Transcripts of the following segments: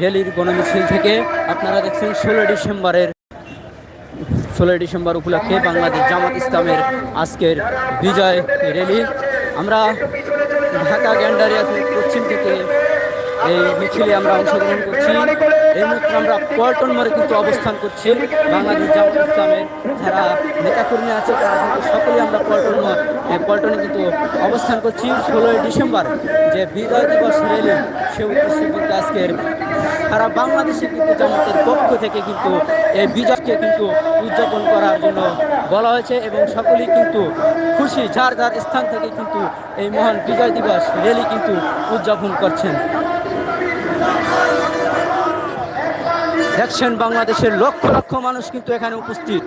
র্যালির গণমিছিল থেকে আপনারা দেখছেন ষোলো ডিসেম্বরের ষোলোই ডিসেম্বর উপলক্ষে বাংলাদেশ জামাত ইসলামের আজকের বিজয় র্যালি। আমরা ঢাকা গ্যান্ডারিয়া পশ্চিম থেকে এই মিছিলে আমরা অংশগ্রহণ করছি। এই মুহূর্তে আমরা পল্টন মোড়ে কিন্তু অবস্থান করছি। বাংলাদেশ জামাত ইসলামের যারা নেতাকর্মী আছে, তারা কিন্তু সকলেই আমরা পল্টন মোড়- পল্টনে কিন্তু অবস্থান করছি। ষোলোই ডিসেম্বর যে বিজয় দিবস র্যালি, সে উদ্দেশ্যে কিন্তু আজকের সারা বাংলাদেশে কিন্তু জামাতের পক্ষ থেকে কিন্তু এই বিজয়কে কিন্তু উদযাপন করার জন্য বলা হয়েছে এবং সকলেই কিন্তু খুশি, যার যার স্থান থেকে কিন্তু এই মহান বিজয় দিবস র্যালি কিন্তু উদযাপন করছেন। দেখছেন বাংলাদেশের লক্ষ লক্ষ মানুষ কিন্তু এখানে উপস্থিত।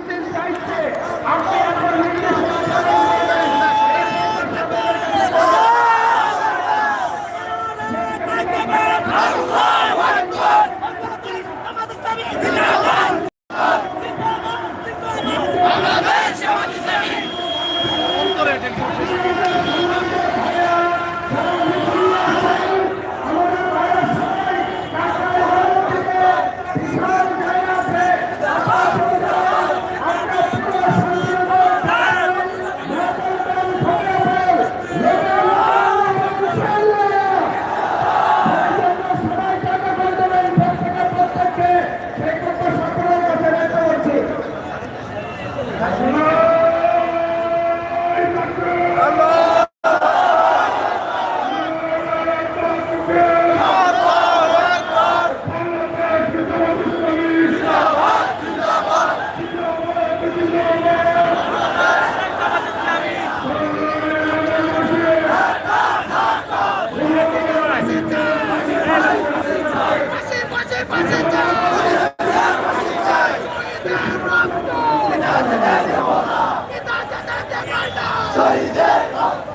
জয় জয়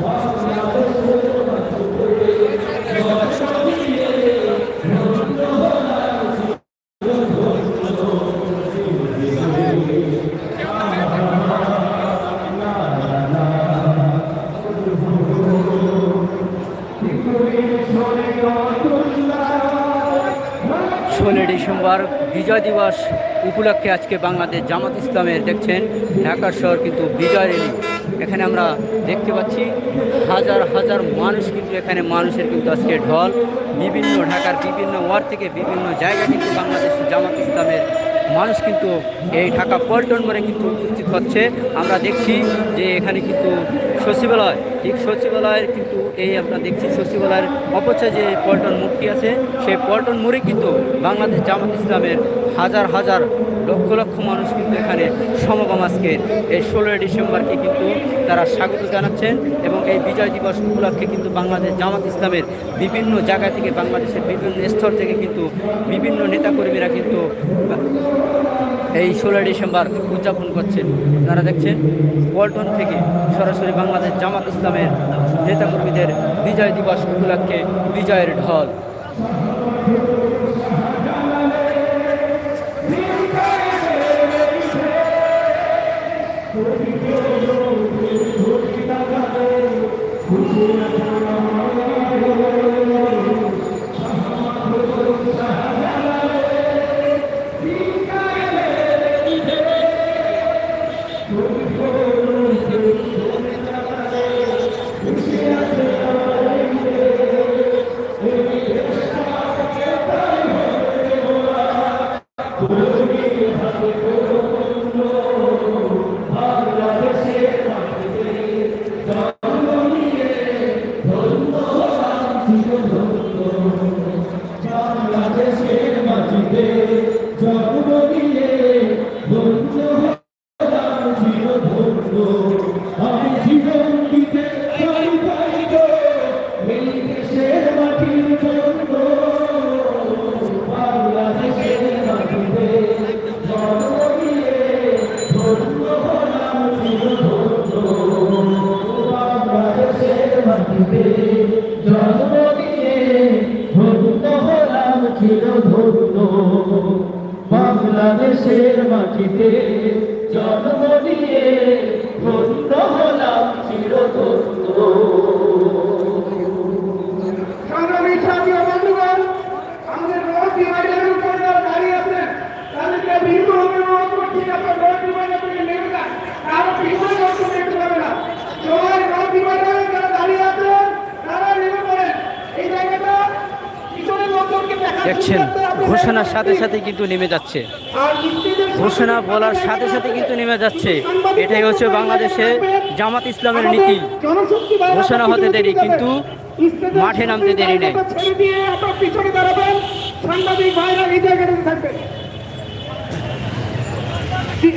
ষোলোই ডিসেম্বর বিজয় দিবস উপলক্ষে আজকে বাংলাদেশ জামাত ইসলামের দেখছেন ঢাকার শহর কিন্তু বিজয় র্যালি এখানে আমরা দেখতে পাচ্ছি হাজার হাজার মানুষ কিন্তু এখানে মানুষের কিন্তু আজকে ঢল। বিভিন্ন ঢাকার বিভিন্ন ওয়ার্ড থেকে বিভিন্ন জায়গা কিন্তু বাংলাদেশ জামাত ইসলামের মানুষ কিন্তু এই ঢাকা পল্টন মোড়ে কিন্তু উপস্থিত হচ্ছে। আমরা দেখছি যে এখানে কিন্তু সচিবালয়, ঠিক সচিবালয়ের কিন্তু এই আমরা দেখছি সচিবালয়ের অপচয় যে পল্টন মোড়টি আছে, সেই পল্টন মোড়ে কিন্তু বাংলাদেশ জামাত ইসলামের হাজার হাজার লক্ষ লক্ষ মানুষ কিন্তু এখানে সমাগম আজকে এই ষোলোই ডিসেম্বরকে কিন্তু তারা স্বাগত জানাচ্ছেন এবং এই বিজয় দিবস উপলক্ষে কিন্তু বাংলাদেশ জামাত ইসলামের বিভিন্ন জায়গা থেকে বাংলাদেশের বিভিন্ন স্তর থেকে কিন্তু বিভিন্ন নেতাকর্মীরা কিন্তু এই ষোলোই ডিসেম্বর উদযাপন করছেন তারা দেখছেন, পল্টন থেকে সরাসরি বাংলাদেশ জামাত ইসলামের নেতাকর্মীদের বিজয় দিবস উপলক্ষে বিজয়ের ঢল চির ধন্য। বাংলাদেশের মাটিতে জন্ম দিয়ে ধন্য হলাম চির ধন্য সংগ্রামী সাথী ও বন্ধুগণ আমাদের রোড ডিভাইডারের উপর যারা দাঁড়িয়ে আছেন তাদেরকে বিন্দুভাবে অনুরোধ করছি আপনার রোড ডিভাইডার থেকে নেমে যান কারও পিছনে অর্থ দেখতে পাবে না সবাই রোড ডিভাইডারে যারা দাঁড়িয়ে আছেন তারা নেমে পড়েন এই জায়গাটা পিছনের লোকজনকে দেখার দেখছেন ঘোষণার সাথে সাথে কিন্তু নেমে যাচ্ছে। ঘোষণা বলার সাথে সাথে কিন্তু নেমে যাচ্ছে। এটাই হচ্ছে বাংলাদেশে জামাত ইসলামের নীতি। ঘোষণা হতে দেরি, কিন্তু মাঠে নামতে দেরি নেই।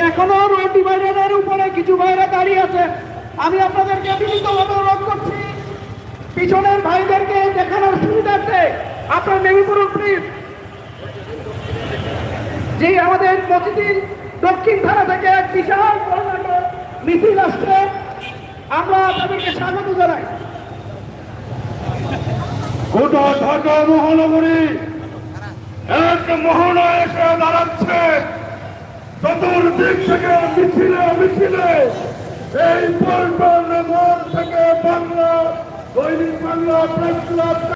এখনও ডিভাইডারের উপরে কিছু ভাইরা দাঁড়িয়ে আছে। আমি আপনাদেরকে বিনীতভাবে অনুরোধ করছি পিছনের ভাইদেরকে দেখানোর সুবিধার্থে আপনার নেমে পড়ুন প্লিজ যে আমাদের মসজিদের দক্ষিণ ধারা থেকে এক বিশাল মিছিল আসছে। আমরা তাদেরকে স্বাগত জানাই। গোটা ঢাকা মহানগরী এক মোহনা এসে দাঁড়াচ্ছে। চতুর্দিক থেকে মিছিলে মিছিলে এই পল্টন থেকে বাংলা, দৈনিক বাংলা, প্রেস ক্লাব